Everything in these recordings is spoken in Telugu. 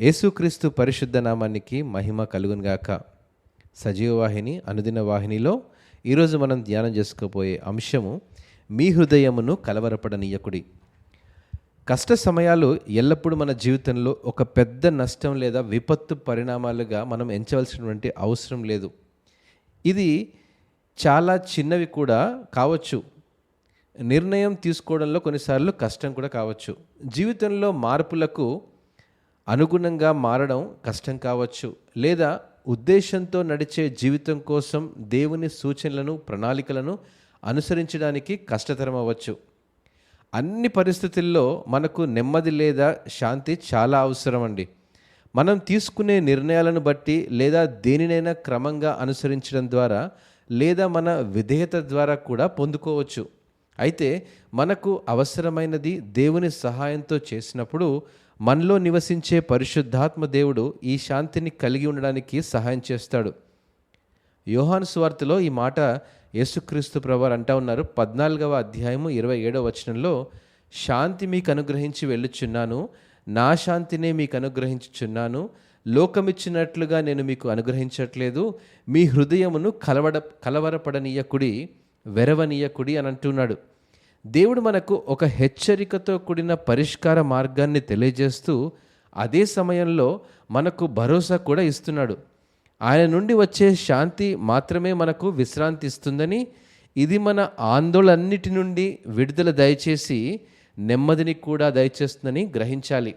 యేసుక్రీస్తు పరిశుద్ధ నామానికి మహిమ కలుగునుగాక సజీవ వాహిని అనుదిన వాహినిలో ఈరోజు మనం ధ్యానం చేసుకోబోయే అంశము మీ హృదయమును కలవరపడనీయకుడి. కష్ట సమయాలు ఎల్లప్పుడూ మన జీవితంలో ఒక పెద్ద నష్టం లేదా విపత్తు పరిణామాలుగా మనం ఎంచవలసినటువంటి అవసరం లేదు. ఇది చాలా చిన్నవి కూడా కావచ్చు. నిర్ణయం తీసుకోవడంలో కొన్నిసార్లు కష్టం కూడా కావచ్చు. జీవితంలో మార్పులకు అనుగుణంగా మారడం కష్టం కావచ్చు లేదా ఉద్దేశంతో నడిచే జీవితం కోసం దేవుని సూచనలను ప్రణాళికలను అనుసరించడానికి కష్టతరం అవ్వచ్చు. అన్ని పరిస్థితుల్లో మనకు నెమ్మది లేదా శాంతి చాలా అవసరం అండి. మనం తీసుకునే నిర్ణయాలను బట్టి లేదా దేనినైనా క్రమంగా అనుసరించడం ద్వారా లేదా మన విధేయత ద్వారా కూడా పొందుకోవచ్చు. అయితే మనకు అవసరమైనది దేవుని సహాయంతో చేసినప్పుడు మనలో నివసించే పరిశుద్ధాత్మ దేవుడు ఈ శాంతిని కలిగి ఉండడానికి సహాయం చేస్తాడు. యోహాను స్వార్తలో ఈ మాట యేసుక్రీస్తు ప్రభువారు అంటా ఉన్నారు. పద్నాలుగవ అధ్యాయము ఇరవై ఏడవ వచనంలో శాంతి మీకు అనుగ్రహించి వెళ్ళుచున్నాను నా శాంతినే మీకు అనుగ్రహించుచున్నాను. లోకమిచ్చినట్లుగా నేను మీకు అనుగ్రహించట్లేదు. మీ హృదయమును కలవడ కలవరపడనీయకుడి వెరవనీయకుడి అని అంటున్నాడు. దేవుడు మనకు ఒక హెచ్చరికతో కూడిన పరిష్కార మార్గాన్ని తెలియజేస్తూ అదే సమయంలో మనకు భరోసా కూడా ఇస్తున్నాడు. ఆయన నుండి వచ్చే శాంతి మాత్రమే మనకు విశ్రాంతి ఇస్తుందని ఇది మన ఆందోళనన్నిటి నుండి విడుదల దయచేసి నెమ్మదిని కూడా దయచేస్తుందని గ్రహించాలి.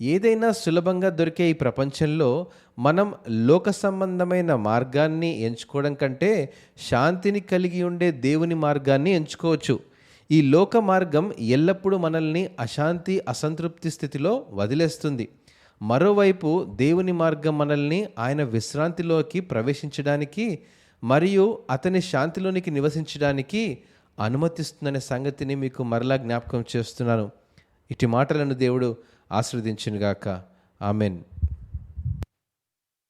ఏదైనా సులభంగా దొరికే ఈ ప్రపంచంలో మనం లోక సంబంధమైన మార్గాన్ని ఎంచుకోవడం కంటే శాంతిని కలిగి ఉండే దేవుని మార్గాన్ని ఎంచుకోవచ్చు. ఈ లోక మార్గం ఎల్లప్పుడూ మనల్ని అశాంతి అసంతృప్తి స్థితిలో వదిలేస్తుంది. మరోవైపు దేవుని మార్గం మనల్ని ఆయన విశ్రాంతిలోకి ప్రవేశించడానికి మరియు అతని శాంతిలోనికి నివసించడానికి అనుమతిస్తుందనే సంగతిని మీకు మరలా జ్ఞాపకం చేస్తున్నాను. ఇటు మాటలను దేవుడు ఆస్వాదించినగాక ఆమెన్.